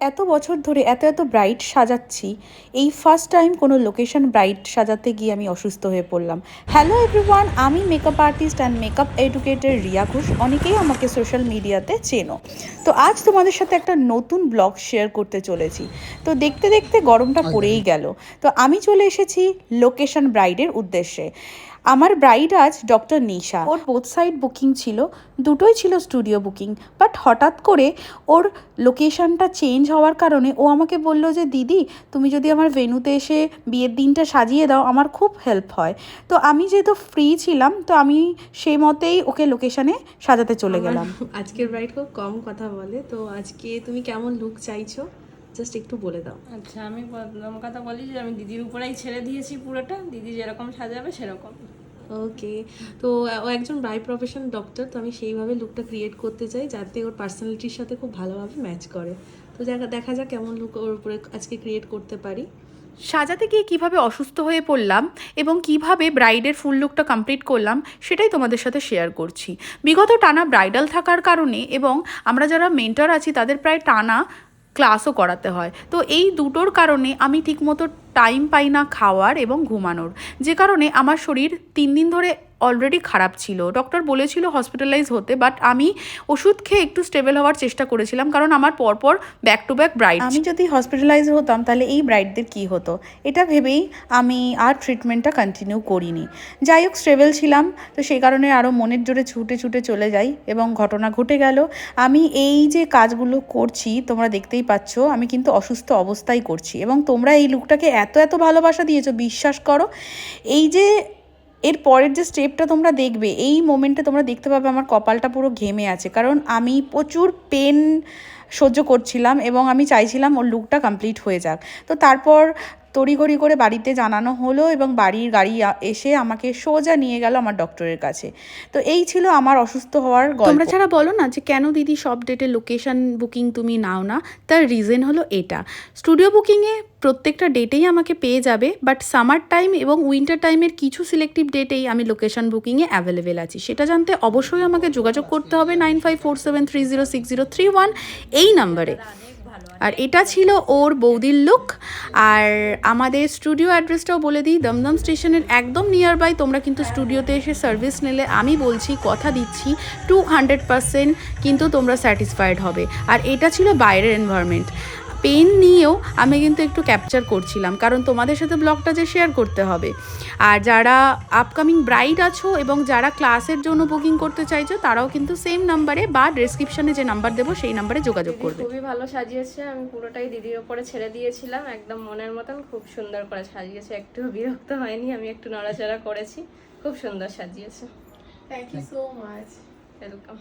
এত বছর ধরে এত এত ব্রাইট সাজাচ্ছি। এই ফার্স্ট টাইম কোনো লোকেশন ব্রাইট সাজাতে গিয়ে আমি অসুস্থ হয়ে পড়লাম। হ্যালো এভরিওয়ান আমি makeup artist and makeup educator Riya Ghosh. অনেকেই আমাকে সোশ্যাল মিডিয়াতে চেনো। তো আজ তোমাদের সাথে একটা নতুন ব্লগ শেয়ার করতে চলেছি। তো দেখতে দেখতে গরমটা পড়েই গেল। তো আমি চলে এসেছি লোকেশন ব্রাইডের উদ্দেশ্যে। আমার ব্রাইড আজ ডক্টর নিশা। ওর বোথ সাইড বুকিং ছিল দুটোই ছিল স্টুডিও বুকিং বাট হঠাৎ করে ওর লোকেশনটা চেঞ্জ হওয়ার কারণে ও আমাকে বলল যে দিদি তুমি যদি আমার ভেনুতে এসে বিয়ের দিনটা সাজিয়ে দাও আমার খুব হেল্প হয়। তো আমি যেহেতু ফ্রি ছিলাম তো আমি সেই মতেই ওকে লোকেশনে সাজাতে চলে গেলাম। আজকের ব্রাইড খুব কম কথা বলে তো আজকে তুমি কেমন লুক চাইছো? জাস্ট একটু বলে দাও। আচ্ছা আমি প্রথম কথা বলি যে আমি দিদির উপরেই ছেড়ে দিয়েছি পুরোটা। দিদি যেরকম সাজাবে সেরকম। ওকে তো ও একজন ব্রাইড প্রফেশন ডক্টর তো আমি সেইভাবে লুকটা ক্রিয়েট করতে চাই যাতে ওর পার্সোনালিটির সাথে খুব ভালোভাবে ম্যাচ করে। তো দেখা যাক কেমন লুক ওর উপরে আজকে ক্রিয়েট করতে পারি। সাজাতে গিয়ে কীভাবে অসুস্থ হয়ে পড়লাম এবং কীভাবে ব্রাইডের ফুল লুকটা কমপ্লিট করলাম সেটাই তোমাদের সাথে শেয়ার করছি। বিগত টানা ব্রাইডাল থাকার কারণে এবং আমরা যারা মেন্টর আছি তাদের প্রায় টানা ক্লাসও করাতে হয়। তো এই দুটোর কারণে আমি ঠিকমতো টাইম পাই না খাওয়ার এবং ঘুমানোর। যে কারণে আমার শরীর তিন দিন ধরে অলরেডি খারাপ ছিল। ডক্টর বলেছিল হসপিটালাইজ হতে বাট আমি ওষুধ খেয়ে একটু স্টেবল হওয়ার চেষ্টা করেছিলাম, কারণ আমার পরপর ব্যাক টু ব্যাক ব্রাইড আমি যদি হসপিটালাইজ হতাম, তাহলে এই ব্রাইডদের কি হতো? এটা ভেবেই আমি আর ট্রিটমেন্টটা কন্টিনিউ করিনি। যাই হোক স্টেবল ছিলাম, তো সেই কারণে আরও মনের জোরে ছুটে ছুটে চলে যাই এবং ঘটনা ঘটে গেল। আমি এই যে কাজগুলো করছি, তোমরা দেখতেই পাচ্ছ, আমি কিন্তু অসুস্থ অবস্থায় করছি এবং তোমরা এই লুকটাকে এত এত এত ভালোবাসা দিয়েছ, বিশ্বাস করো। এই যে এর পরের যে স্টেপটা তোমরা দেখবে, এই মোমেন্টে তোমরা দেখতে পাবে আমার কপালটা পুরো ঘেমে আছে। কারণ আমি প্রচুর পেন সহ্য করছিলাম এবং আমি চাইছিলাম ওর লুকটা কমপ্লিট হয়ে যাক। তো তারপর তড়িঘড়ি করে বাড়িতে জানানো হলো এবং বাড়ির গাড়ি এসে আমাকে সোজা নিয়ে গেল আমার ডক্টরের কাছে। তো এই ছিল আমার অসুস্থ হওয়ার গল্প। তোমরা যারা বলো না যে কেন দিদি সব ডেটে লোকেশন বুকিং তুমি নাও না, তার রিজন হলো এটা। স্টুডিও বুকিংয়ে প্রত্যেকটা ডেটেই আমাকে পেয়ে যাবে বাট সামার টাইম এবং উইন্টার টাইমের কিছু সিলেক্টিভ ডেটেই আমি লোকেশন বুকিংয়ে অ্যাভেলেবেল আছি। সেটা জানতে অবশ্যই আমাকে যোগাযোগ করতে হবে nine five four seven three zero six zero three one এই নাম্বারে আর এটা ছিল ওর বৌদির লুক আর আমাদের স্টুডিও অ্যাড্রেসটাও বলে দিই, দমদম স্টেশনের একদম নিয়ার বাই তোমরা কিন্তু স্টুডিওতে এসে সার্ভিস নিলে। আমি বলছি, কথা দিচ্ছি টু হান্ড্রেড পারসেন্ট কিন্তু তোমরা স্যাটিসফাইড হবে। আর এটা ছিল বাইরের এনভায়রনমেন্ট পেন নিয়েও আমি কিন্তু একটু ক্যাপচার করছিলাম। কারণ তোমাদের সাথে ব্লগটা যে শেয়ার করতে হবে। আর যারা আপকামিং ব্রাইড আছো এবং যারা ক্লাসের জন্য বুকিং করতে চাইছো তারাও কিন্তু সেম নাম্বারে বা ডেসক্রিপশনে যে নাম্বার দেবো সেই নাম্বারে যোগাযোগ করবে। খুবই ভালো সাজিয়েছে। আমি পুরোটাই দিদির ওপরে ছেড়ে দিয়েছিলাম। একদম মনের মতন খুব সুন্দর করে সাজিয়েছে। একটু বিরক্ত হয়নি আমি একটু নড়াচড়া করেছি। খুব সুন্দর সাজিয়েছে। Thank you so much welcome